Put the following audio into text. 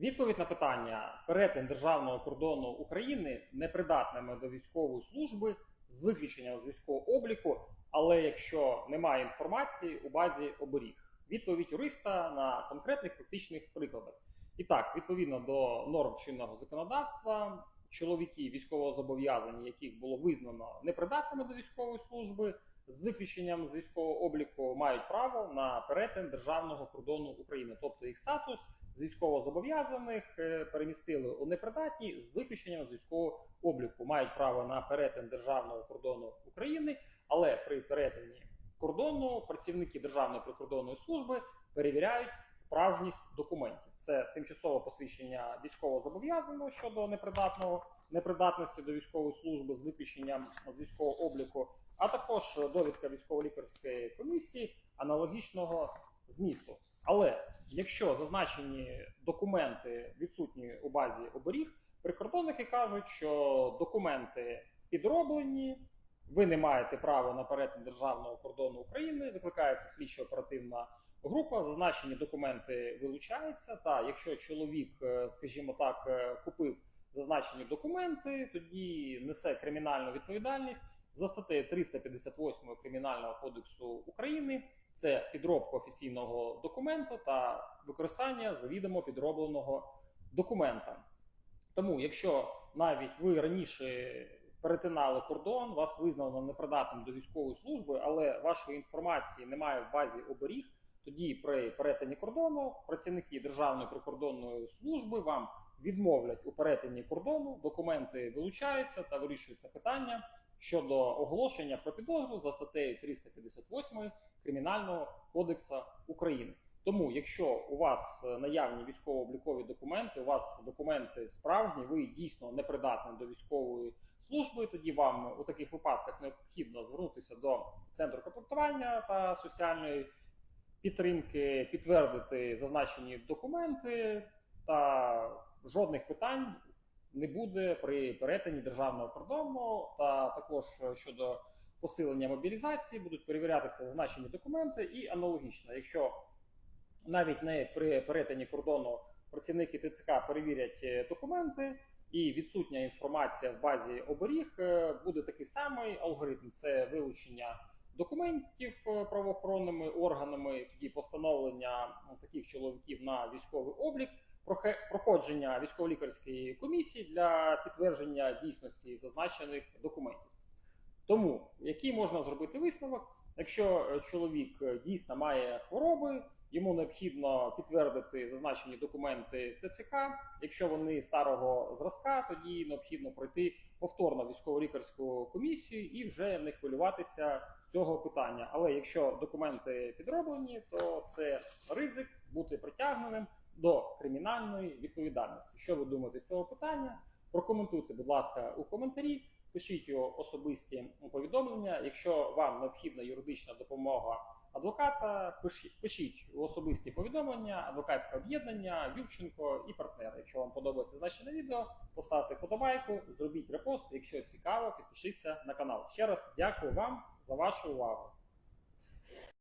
Відповідь на питання перетин державного кордону України непридатними до військової служби з виключенням з військового обліку, але якщо немає інформації у базі оберіг. Відповідь юриста на конкретних практичних прикладах. І так, відповідно до норм чинного законодавства, чоловіки військовозобов'язані, яких було визнано непридатними до військової служби, з виключенням з військового обліку мають право на перетин державного кордону України, тобто їх статус з військовозобов'язаних е, перемістили у непридатні з виключенням з військового обліку. Мають право на перетин державного кордону України, але при перетині кордону працівники Державної прикордонної служби перевіряють справжність документів. Це тимчасове посвідчення військовозобов'язаного щодо непридатного непридатності до військової служби з виключенням з військового обліку, а також довідка військово-лікарської комісії аналогічного змісту. Але якщо зазначені документи відсутні у базі оберіг, прикордонники кажуть, що документи підроблені, ви не маєте права на перетин державного кордону України, викликається слідчо-оперативна група, зазначені документи вилучаються. Та якщо чоловік, е, скажімо так, е, купив зазначені документи, тоді несе кримінальну відповідальність за статтею 358 Кримінального кодексу України. Це підробка офіційного документу та використання завідомо підробленого документа. Тому, якщо навіть ви раніше перетинали кордон, вас визнано непридатним до військової служби, але вашої інформації немає в базі оберіг, тоді при перетині кордону працівники Державної прикордонної служби вам відмовлять у перетині кордону, документи вилучаються та вирішується питання щодо оголошення про підозру за статтею 358 Кримінального кодексу України. Тому, якщо у вас е, наявні військово-облікові документи, у вас документи справжні, ви дійсно непридатні до військової служби, тоді вам у таких випадках необхідно звернутися до центру комплектування та соціальної підтримки, підтвердити зазначені документи, та жодних питань не буде при перетині державного кордону, та також щодо посилення мобілізації будуть перевірятися зазначені документи. І аналогічно, якщо навіть не при перетині кордону працівники ТЦК перевірять е, документи і відсутня інформація в базі оберіг, е, буде такий самий алгоритм: це вилучення документів е, правоохоронними органами, тоді постановлення таких чоловіків на військовий облік, проходження військово-лікарської комісії для підтвердження дійсності зазначених документів. Тому який можна зробити висновок, якщо е, чоловік е, дійсно має хвороби, йому необхідно підтвердити зазначені документи в ТЦК. Якщо вони старого зразка, тоді необхідно пройти повторно військово-лікарську комісію і вже не хвилюватися цього питання. Але якщо документи підроблені, то це ризик бути притягненим до кримінальної відповідальності. Що ви думаєте з цього питання? Прокоментуйте, будь ласка, у коментарі. Пишіть його особисті повідомлення. Якщо вам необхідна юридична допомога адвоката, пишіть, у особисті повідомлення, адвокатське об'єднання, Юрченко і партнери. Якщо вам подобається значене відео, поставте подобайку, зробіть репост. Якщо цікаво, підпишіться на канал. Ще раз дякую вам за вашу увагу.